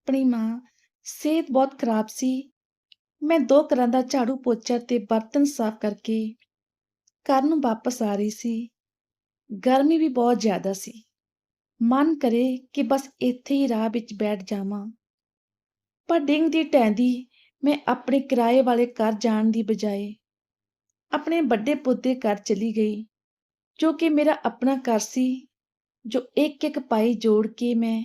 ਆਪਣੀ ਮਾਂ ਸਿਹਤ ਬਹੁਤ ਖਰਾਬ ਸੀ। ਮੈਂ ਦੋ ਘਰਾਂ ਦਾ ਝਾੜੂ ਪੋਚਾ ਤੇ ਬਰਤਨ ਸਾਫ਼ ਕਰਕੇ ਘਰ ਨੂੰ ਵਾਪਸ ਆ ਰਹੀ ਸੀ। ਗਰਮੀ ਵੀ ਬਹੁਤ ਜ਼ਿਆਦਾ ਸੀ। ਮਨ ਕਰੇ ਕਿ ਬਸ ਇੱਥੇ ਹੀ ਰਾਹ ਵਿੱਚ ਬੈਠ ਜਾਵਾਂ। ਪਰ ਡਿੰਗ ਦੀ ਟੈਂਦੀ ਮੈਂ ਆਪਣੇ ਕਿਰਾਏ ਵਾਲੇ ਘਰ ਜਾਣ ਦੀ ਬਜਾਏ ਆਪਣੇ ਵੱਡੇ ਪੁੱਤ ਘਰ ਚਲੀ ਗਈ, ਜੋ ਕਿ ਮੇਰਾ ਆਪਣਾ ਘਰ ਸੀ, ਜੋ ਇੱਕ ਇੱਕ ਪਾਈ ਜੋੜ ਕੇ ਮੈਂ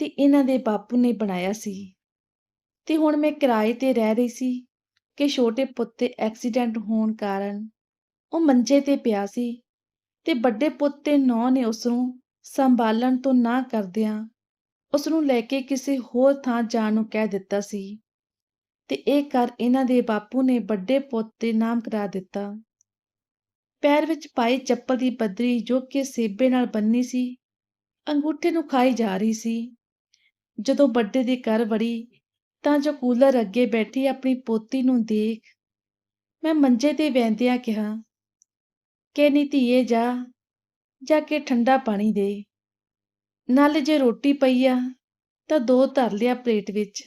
ਤੇ ਇਹਨਾਂ ਦੇ ਬਾਪੂ ਨੇ ਬਣਾਇਆ ਸੀ। ਤੇ ਹੁਣ ਮੈਂ ਕਿਰਾਏ ਤੇ ਰਹਿ ਰਹੀ ਸੀ ਕਿ ਛੋਟੇ ਪੁੱਤ ਦੇ ਐਕਸੀਡੈਂਟ ਹੋਣ ਕਾਰਨ ਉਹ ਮੰਜੇ ਤੇ ਪਿਆ ਸੀ ਤੇ ਵੱਡੇ ਪੁੱਤ ਤੇ ਨੌ ਨੇ ਉਸ ਨੂੰ ਸੰਭਾਲਣ ਤੋਂ ਨਾ ਕਰਦਿਆਂ ਉਸ ਨੂੰ ਲੈ ਕੇ ਕਿਸੇ ਹੋਰ ਥਾਂ ਜਾਣ ਨੂੰ ਕਹਿ ਦਿੱਤਾ ਸੀ। ਤੇ ਇਹ ਕਰ ਇਹਨਾਂ ਦੇ ਬਾਪੂ ਨੇ ਵੱਡੇ ਪੁੱਤ ਤੇ ਨਾਮ ਕਰਾ ਦਿੱਤਾ। ਪੈਰ ਵਿੱਚ ਪਾਈ ਚੱਪਲ ਦੀ ਪੱਧਰੀ ਜੋ ਕਿ ਸੇਬੇ ਨਾਲ ਬੰਨੀ ਸੀ, ਅੰਗੂਠੇ ਨੂੰ ਖਾਈ ਜਾ ਰਹੀ ਸੀ। ਜਦੋਂ ਵੱਡੇ ਦੇ ਘਰ ਵੜੀ, ਤਾਂ ਜੋ ਕੂਲਰ ਅੱਗੇ ਬੈਠੀ ਆਪਣੀ ਪੋਤੀ ਨੂੰ ਦੇਖ, ਮੈਂ ਮੰਜੇ ਤੇ ਬੈੰਦਿਆਂ ਕਿਹਾ, ਕਿ ਨੀ ਧੀਏ, ਜਾ ਜਾ ਕੇ ਠੰਡਾ ਪਾਣੀ ਦੇ। ਨਾਲ ਜੇ ਰੋਟੀ ਪਈ ਆ, ਤਾਂ ਦੋ ਧਰ ਲਿਆ ਪਲੇਟ ਵਿੱਚ।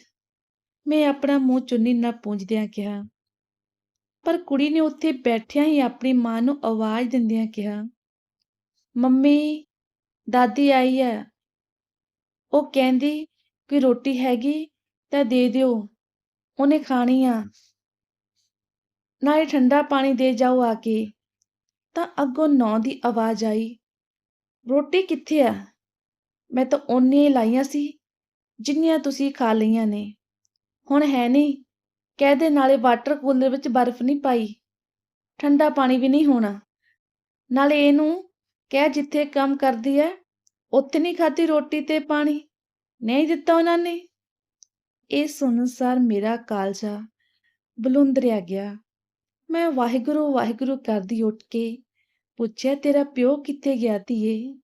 ਮੈਂ ਆਪਣਾ ਮੂੰਹ ਚੁੰਨੀ ਨਾ ਪੂੰਝਦਿਆਂ ਕਿਹਾ। ਪਰ ਕੁੜੀ ਨੇ ਉੱਥੇ ਬੈਠਿਆਂ ਹੀ ਆਪਣੀ ਮਾਂ ਨੂੰ ਆਵਾਜ਼ ਦਿੰਦਿਆਂ ਕਿਹਾ, ਮੰਮੀ, ਦਾਦੀ ਆਈ ਹੈ ਉਹ ਕਹਿੰਦੀ ਕਿ ਰੋਟੀ ਹੈਗੀ ਤਾਂ ਦੇ ਦਿਓ ਉਹਨੇ ਖਾਣੀ ਆ। ਨਾਲੇ ਠੰਡਾ ਪਾਣੀ ਦੇ ਜਾਓ ਆ ਕੇ। ਤਾਂ ਅੱਗੋਂ ਨੌ ਦੀ ਆਵਾਜ਼ ਆਈ ਰੋਟੀ ਕਿੱਥੇ ਆ? ਮੈਂ ਤਾਂ ਹੀ ਲਾਈਆਂ ਸੀ ਜਿੰਨੀਆਂ ਤੁਸੀਂ ਖਾ ਲਈਆਂ ਨੇ। ਹੁਣ ਹੈ ਨਹੀਂ ਕਹਿ ਦੇ ਨਾਲੇ ਵਾਟਰ ਕੂਲਰ ਵਿੱਚ ਬਰਫ਼ ਨਹੀਂ ਪਾਈ। ਠੰਡਾ ਪਾਣੀ ਵੀ ਨਹੀਂ ਹੋਣਾ। ਨਾਲੇ ਇਹਨੂੰ ਕਹਿ ਜਿੱਥੇ ਕੰਮ ਕਰਦੀ ਐ ਉੱਥੇ ਨਹੀਂ ਖਾਧੀ ਰੋਟੀ ਤੇ ਪਾਣੀ। ਨਹੀਂ ਦਿੱਤਾ ਉਹਨਾਂ ਨੇ। ਇਹ ਸੁਣਨ ਸਾਰ ਮੇਰਾ ਕਾਲਜਾ ਬਲੁੰਦਰਿਆ ਗਿਆ। ਮੈਂ ਵਾਹਿਗੁਰੂ ਵਾਹਿਗੁਰੂ ਕਰਦੀ ਉੱਠ ਕੇ ਪੁੱਛਿਆ, ਤੇਰਾ ਪਿਓ ਕਿੱਥੇ ਗਿਆ ਧੀਏ?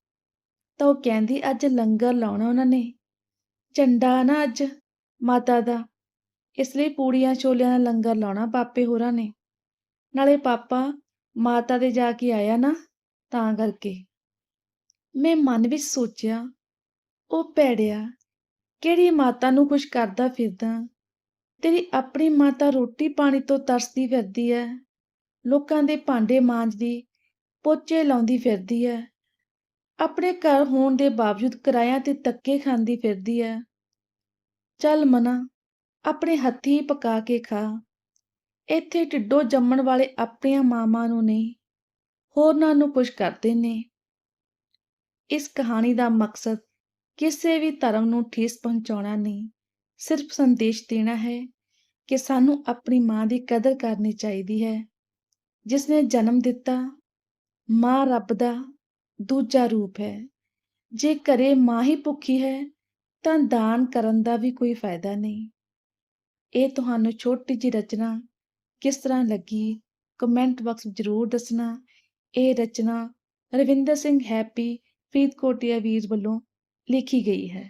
ਤਾਂ ਉਹ ਕਹਿੰਦੀ, ਅੱਜ ਲੰਗਰ ਲਾਉਣਾ ਉਹਨਾਂ ਨੇ। ਝੰਡਾ ਨਾ ਅੱਜ ਮਾਤਾ ਦਾ। ਇਸ ਲਈ ਪੂੜੀਆਂ ਛੋਲਿਆਂ ਦਾ ਲੰਗਰ ਲਾਉਣਾ ਪਾਪੇ ਹੋਰਾਂ ਨੇ। ਨਾਲੇ ਪਾਪਾ ਮਾਤਾ ਦੇ ਜਾ ਕੇ ਆਇਆ ਨਾ, ਤਾਂ ਕਰਕੇ। ਮੈਂ ਮਨ ਵਿੱਚ ਸੋਚਿਆ, ਉਹ ਭੈੜਿਆ ਕਿਹੜੀ ਮਾਤਾ ਨੂੰ ਕੁਛ ਕਰਦਾ ਫਿਰਦਾ? ਤੇਰੀ ਆਪਣੀ ਮਾਤਾ ਰੋਟੀ ਪਾਣੀ ਤੋਂ ਤਰਸਦੀ ਫਿਰਦੀ ਐ। ਲੋਕਾਂ ਦੇ ਭਾਂਡੇ ਮਾਂਜਦੀ ਪੋਚੇ ਲਾਉਂਦੀ ਫਿਰਦੀ ਐ। ਆਪਣੇ ਘਰ ਹੋਣ ਦੇ ਬਾਵਜੂਦ ਕਿਰਾਇਆ ਤੇ ਤੱਕੇ ਖਾਂਦੀ ਫਿਰਦੀ ਐ। ਚੱਲ ਮਨਾ, ਆਪਣੇ ਹੱਥੀਂ ਪਕਾ ਕੇ ਖਾ। ਇੱਥੇ ਢਿੱਡੋਂ ਜੰਮਣ ਵਾਲੇ ਆਪਣੀਆਂ ਮਾਵਾਂ ਨੂੰ ਨਹੀਂ, ਹੋਰਨਾਂ ਨੂੰ ਕੁਛ ਕਰਦੇ ਨੇ। ਇਸ ਕਹਾਣੀ ਦਾ ਮਕਸਦ ਕਿਸੇ ਵੀ ਧਰਮ ਨੂੰ ਠੇਸ ਪਹੁੰਚਾਉਣਾ ਨਹੀਂ। ਸਿਰਫ ਸੰਦੇਸ਼ ਦੇਣਾ ਹੈ ਕਿ ਸਾਨੂੰ ਆਪਣੀ ਮਾਂ ਦੀ ਕਦਰ ਕਰਨੀ ਚਾਹੀਦੀ ਹੈ ਜਿਸ ਨੇ ਜਨਮ ਦਿੱਤਾ, ਮਾਂ ਰੱਬ ਦਾ ਦੂਜਾ ਰੂਪ ਹੈ। ਜੇ ਘਰੇ ਮਾਂ ਹੀ ਭੁੱਖੀ ਹੈ, ਤਾਂ ਦਾਨ ਕਰਨ ਦਾ ਵੀ ਕੋਈ ਫਾਇਦਾ ਨਹੀਂ। ਇਹ ਤੁਹਾਨੂੰ ਛੋਟੀ ਜਿਹੀ ਰਚਨਾ ਕਿਸ ਤਰ੍ਹਾਂ ਲੱਗੀ, ਕਮੈਂਟ ਬਾਕਸ ਵਿੱਚ ਜ਼ਰੂਰ ਦੱਸਣਾ। ਇਹ ਰਚਨਾ ਰਵਿੰਦਰ ਸਿੰਘ ਹੈਪੀ ਫਰੀਦਕੋਟੀਆ ਵੀਰ ਵੱਲੋਂ ਲਿਖੀ ਗਈ ਹੈ।